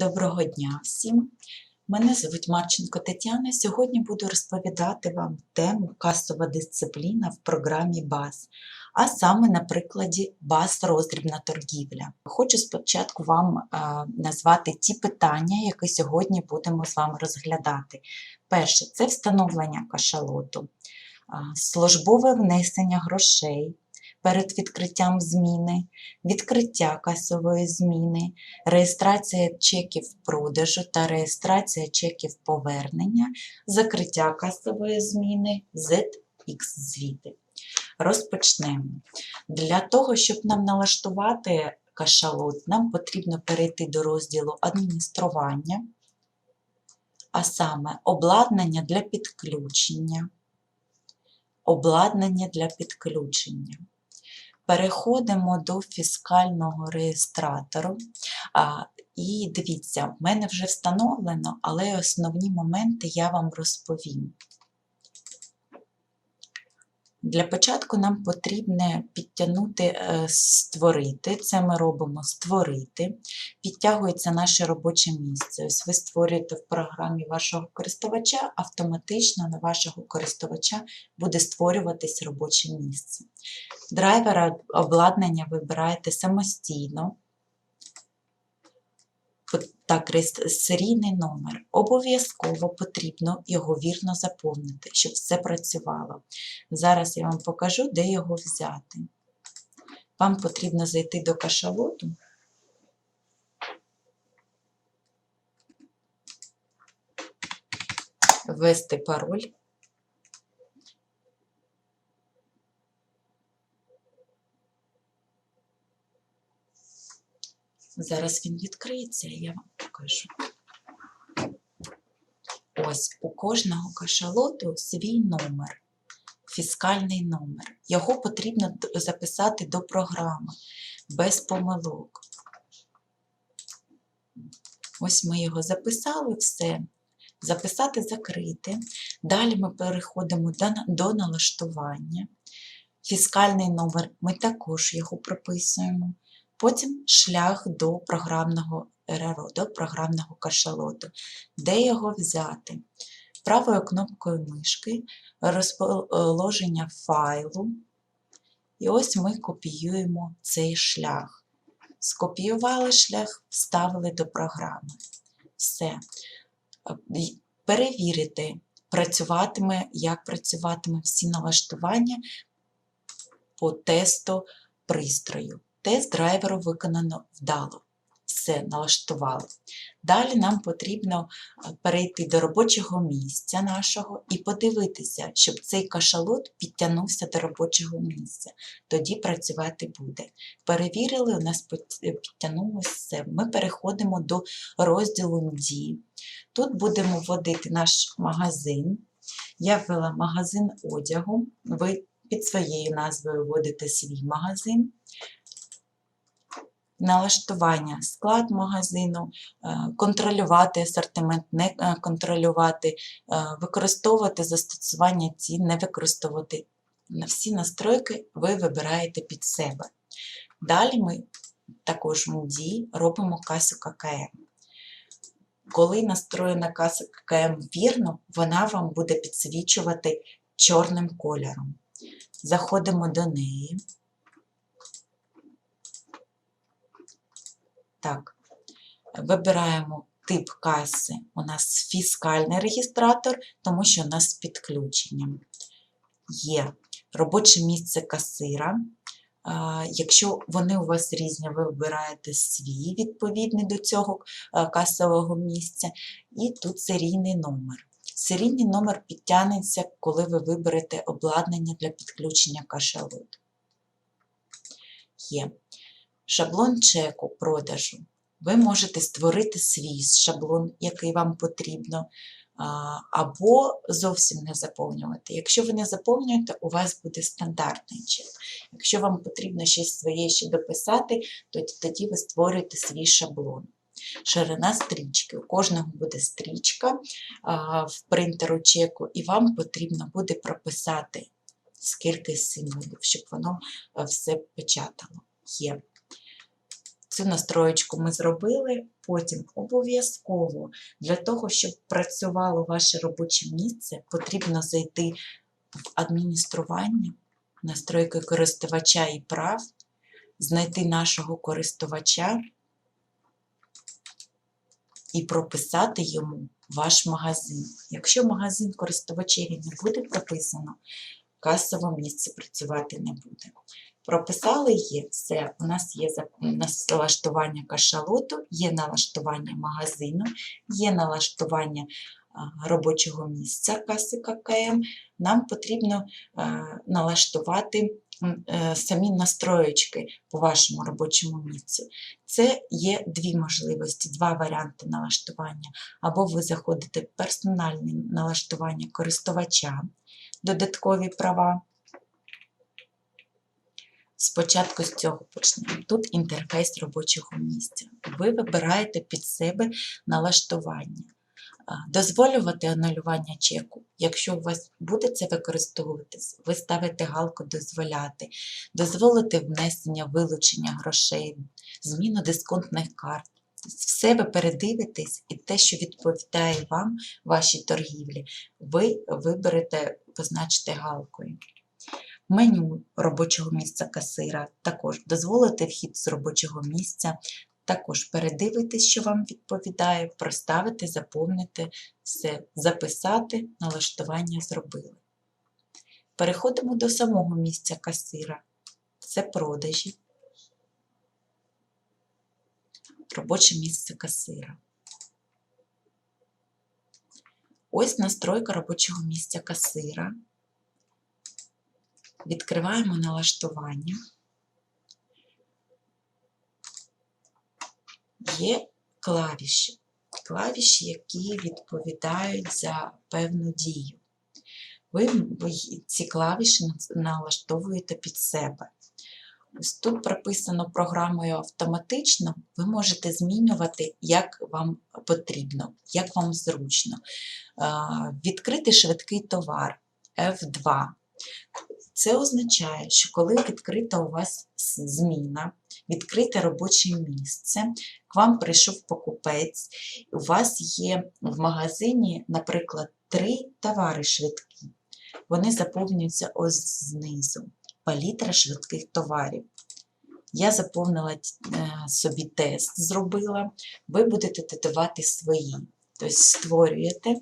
Доброго дня всім! Мене звуть Марченко Тетяна. Сьогодні буду розповідати вам тему касова дисципліна в програмі БАЗ, а саме на прикладі БАЗ роздрібна торгівля. Хочу спочатку вам е, назвати ті питання, які сьогодні будемо з вами розглядати. Перше це встановлення кашалоту, а, службове внесення грошей перед відкриттям зміни, відкриття касової зміни, реєстрація чеків продажу та реєстрація чеків повернення, закриття касової зміни, ZX звіти. Розпочнемо. Для того, щоб нам налаштувати кашалот, нам потрібно перейти до розділу адміністрування, а саме обладнання для підключення. Обладнання для підключення. Переходимо до фіскального реєстратору. І дивіться, в мене вже встановлено, але основні моменти я вам розповім. Для початку нам потрібно підтягнути е, створити. Це ми робимо створити. Підтягується наше робоче місце. Ось ви створюєте в програмі вашого користувача, автоматично на вашого користувача буде створюватись робоче місце. Драйвера обладнання вибираєте самостійно. Так, серійний номер. Обов'язково потрібно його вірно заповнити, щоб все працювало. Зараз я вам покажу, де його взяти. Вам потрібно зайти до кашалоту. Ввести пароль. Зараз він відкриється, і я вам покажу. Ось у кожного кашалоту свій номер, фіскальний номер. Його потрібно записати до програми без помилок. Ось ми його записали, все. Записати закрити. Далі ми переходимо до, налаштування. Фіскальний номер ми також його прописуємо. Потім шлях до програмного РРО, до програмного кашалоту. Де його взяти? Правою кнопкою мишки розположення файлу. І ось ми копіюємо цей шлях. Скопіювали шлях, вставили до програми. Все. Перевірити, працюватиме, як працюватиме всі налаштування по тесту пристрою. Тест драйверу виконано вдало. Все налаштували. Далі нам потрібно перейти до робочого місця нашого і подивитися, щоб цей кашалот підтягнувся до робочого місця. Тоді працювати буде. Перевірили, у нас підтягнулося все. Ми переходимо до розділу D. Тут будемо вводити наш магазин. Я ввела магазин одягу. Ви під своєю назвою вводите свій магазин налаштування склад магазину, е, контролювати асортимент, не е, контролювати, е, використовувати застосування цін, не використовувати. На всі настройки ви вибираєте під себе. Далі ми також в МДІ робимо касу ККМ. Коли настроєна каса ККМ вірно, вона вам буде підсвічувати чорним кольором. Заходимо до неї. Так, вибираємо тип каси. У нас фіскальний регістратор, тому що у нас з підключенням. Є робоче місце касира. Якщо вони у вас різні, ви вибираєте свій відповідний до цього касового місця, і тут серійний номер. Серійний номер підтягнеться, коли ви виберете обладнання для підключення кашалоту. Є шаблон чеку продажу. Ви можете створити свій шаблон, який вам потрібно, або зовсім не заповнювати. Якщо ви не заповнюєте, у вас буде стандартний чек. Якщо вам потрібно щось своє ще дописати, то тоді ви створюєте свій шаблон. Ширина стрічки. У кожного буде стрічка в принтеру чеку, і вам потрібно буде прописати скільки символів, щоб воно все печатало. Є. Цю настроєчку ми зробили, потім обов'язково для того, щоб працювало ваше робоче місце, потрібно зайти в адміністрування, настройки користувача і прав, знайти нашого користувача і прописати йому ваш магазин. Якщо магазин користувачеві не буде прописано, касове місце працювати не буде. Прописали є все. У нас є налаштування кашалоту, є налаштування магазину, є налаштування робочого місця каси ККМ. Нам потрібно налаштувати е, самі настроєчки по вашому робочому місцю. Це є дві можливості, два варіанти налаштування. Або ви заходите в персональне налаштування користувача, додаткові права. Спочатку з цього почнемо. Тут інтерфейс робочого місця. Ви вибираєте під себе налаштування. Дозволювати анулювання чеку. Якщо у вас буде це використовуватись, ви ставите галку дозволяти, дозволити внесення, вилучення грошей, зміну дисконтних карт. Все ви передивитесь, і те, що відповідає вам вашій торгівлі, ви виберете, позначите галкою. Меню робочого місця касира також дозволити вхід з робочого місця, також передивитись, що вам відповідає, проставити, заповнити все, записати, налаштування зробили. Переходимо до самого місця касира. Це продажі. Робоче місце касира. Ось настройка робочого місця касира. Відкриваємо налаштування. Є клавіші. Клавіші, які відповідають за певну дію. Ви ці клавіші налаштовуєте під себе. Ось тут прописано програмою автоматично, ви можете змінювати, як вам потрібно, як вам зручно. Відкрити швидкий товар F2. Це означає, що коли відкрита у вас зміна, відкрите робоче місце, к вам прийшов покупець, у вас є в магазині, наприклад, три товари швидкі. Вони заповнюються ось знизу. Палітра швидких товарів. Я заповнила собі тест, зробила, ви будете додавати свої. Тобто створюєте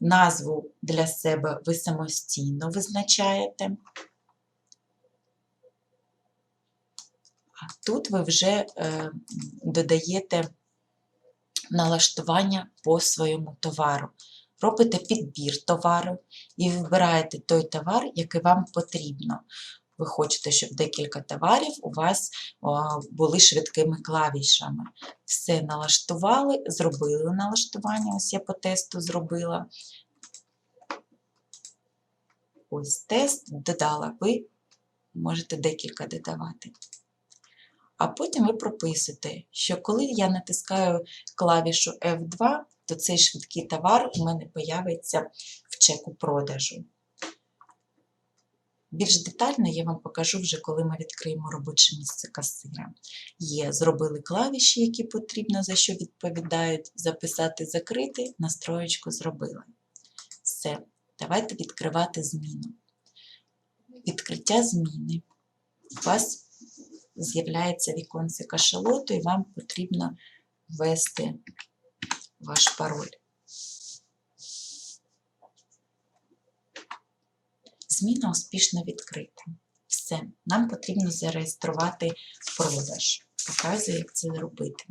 назву для себе ви самостійно визначаєте. А тут ви вже е, додаєте налаштування по своєму товару. Робите підбір товару і вибираєте той товар, який вам потрібно. Ви хочете, щоб декілька товарів у вас були швидкими клавішами. Все налаштували, зробили налаштування, ось я по тесту зробила. Ось тест додала, ви можете декілька додавати. А потім ви прописуєте, що коли я натискаю клавішу F2, то цей швидкий товар у мене появиться в чеку продажу. Більш детально я вам покажу вже, коли ми відкриємо робоче місце касира. Є, зробили клавіші, які потрібно, за що відповідають, записати, закрити, настроєчку зробили. Все, давайте відкривати зміну. Відкриття зміни. У вас з'являється віконце кашалоту, і вам потрібно ввести ваш пароль. Зміна успішно відкрита. Все, нам потрібно зареєструвати продаж. Показую, як це зробити.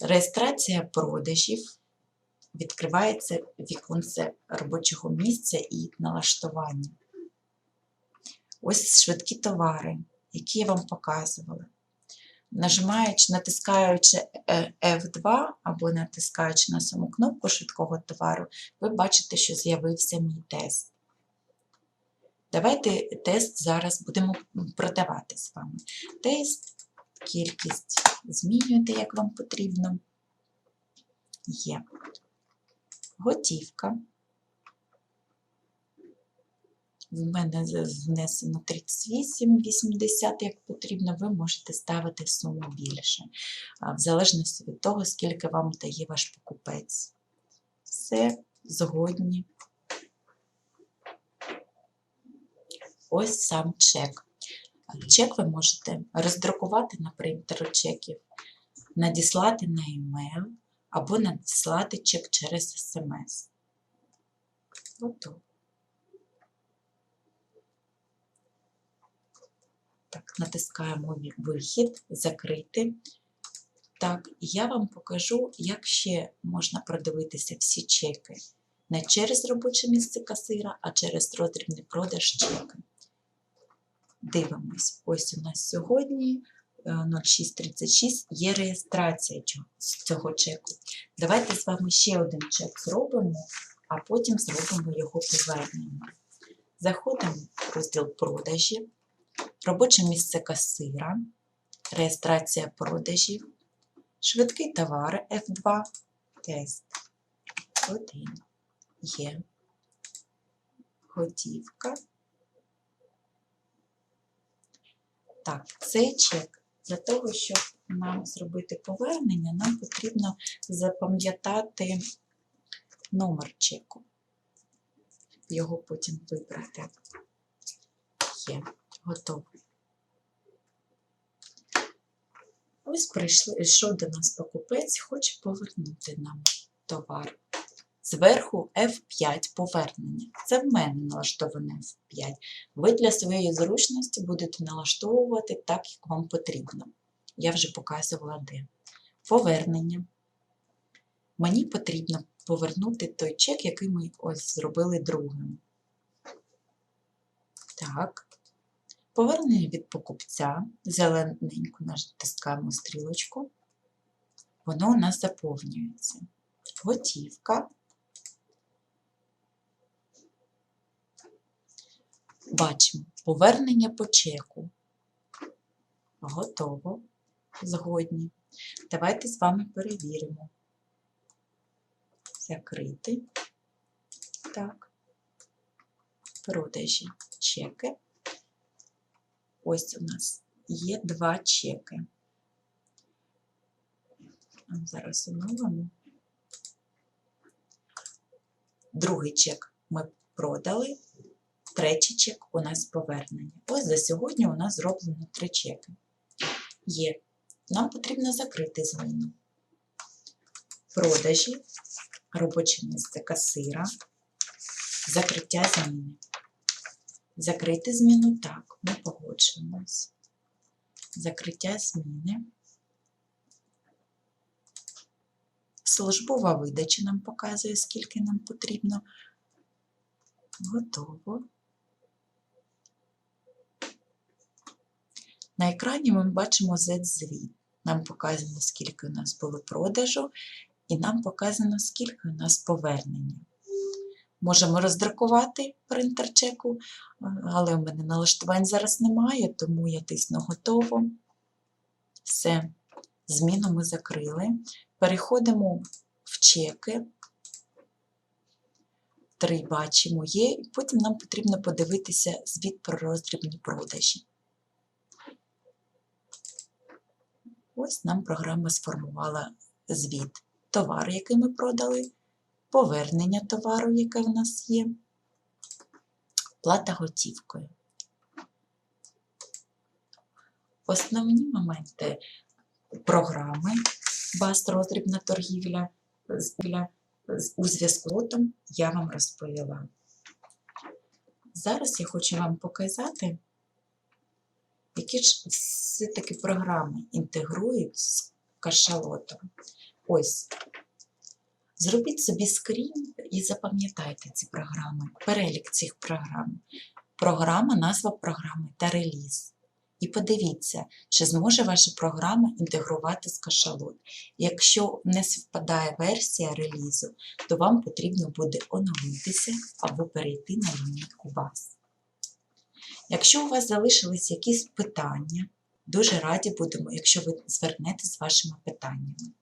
Реєстрація продажів відкривається віконце робочого місця і налаштування. Ось швидкі товари, які я вам показувала. Нажимаючи, натискаючи F2 або натискаючи на саму кнопку швидкого товару, ви бачите, що з'явився мій тест. Давайте тест зараз будемо продавати з вами. Тест, кількість змінюєте, як вам потрібно. Є. Готівка. В мене внесено 38,80, як потрібно, ви можете ставити суму більше, в залежності від того, скільки вам дає ваш покупець. Все згодні. Ось сам чек. Чек ви можете роздрукувати на принтеру чеків, надіслати на емейл або надіслати чек через смс. Готово. Так, натискаємо вихід, закрити. Так, я вам покажу, як ще можна продивитися всі чеки. Не через робоче місце касира, а через роздрібний продаж чека. Дивимось. Ось у нас сьогодні е, 0636 є реєстрація цього- чеку. Давайте з вами ще один чек зробимо, а потім зробимо його повернення. Заходимо в розділ продажі, робоче місце касира, реєстрація продажів, швидкий товар F2, тест. Один. Є. Готівка. Так, цей чек для того, щоб нам зробити повернення, нам потрібно запам'ятати номер чеку. Його потім вибрати. Є, готово. Ось прийшли, йшов до нас покупець, хоче повернути нам товар. Зверху F5 повернення. Це в мене налаштоване F5. Ви для своєї зручності будете налаштовувати так, як вам потрібно. Я вже показувала де. Повернення. Мені потрібно повернути той чек, який ми ось зробили другим. Так. Повернення від покупця. Зелененьку натискаємо стрілочку. Воно у нас заповнюється. Готівка. Бачимо повернення по чеку. Готово. Згодні. Давайте з вами перевіримо. Закрити. Так. Продажі чеки. Ось у нас є два чеки. Зараз оновимо. Другий чек ми продали. Третій чек у нас повернення. Ось за сьогодні у нас зроблено три чеки. Є. Нам потрібно закрити зміну. Продажі, робоче місце касира, закриття зміни. Закрити зміну так, ми погоджуємось. Закриття зміни. Службова видача нам показує, скільки нам потрібно. Готово. На екрані ми бачимо Z-звіт. Нам показано, скільки у нас було продажу, і нам показано, скільки у нас повернення. Можемо роздрукувати принтер чеку, але в мене налаштувань зараз немає, тому я тисну готово. Все, зміну ми закрили. Переходимо в чеки. Три бачимо є, і потім нам потрібно подивитися звіт про роздрібні продажі. Ось нам програма сформувала звіт. Товар, який ми продали, повернення товару, яке в нас є, плата готівкою. Основні моменти програми БАС роздрібна торгівля у зв'язку з лотом я вам розповіла. Зараз я хочу вам показати, які ж все-таки програми інтегрують з кашалотом. Ось. Зробіть собі скрін і запам'ятайте ці програми, перелік цих програм. Програма, назва програми та реліз. І подивіться, чи зможе ваша програма інтегрувати з кашалот. Якщо не співпадає версія релізу, то вам потрібно буде оновитися або перейти на лінійку баз. Якщо у вас залишились якісь питання, дуже раді будемо, якщо ви звернетесь з вашими питаннями.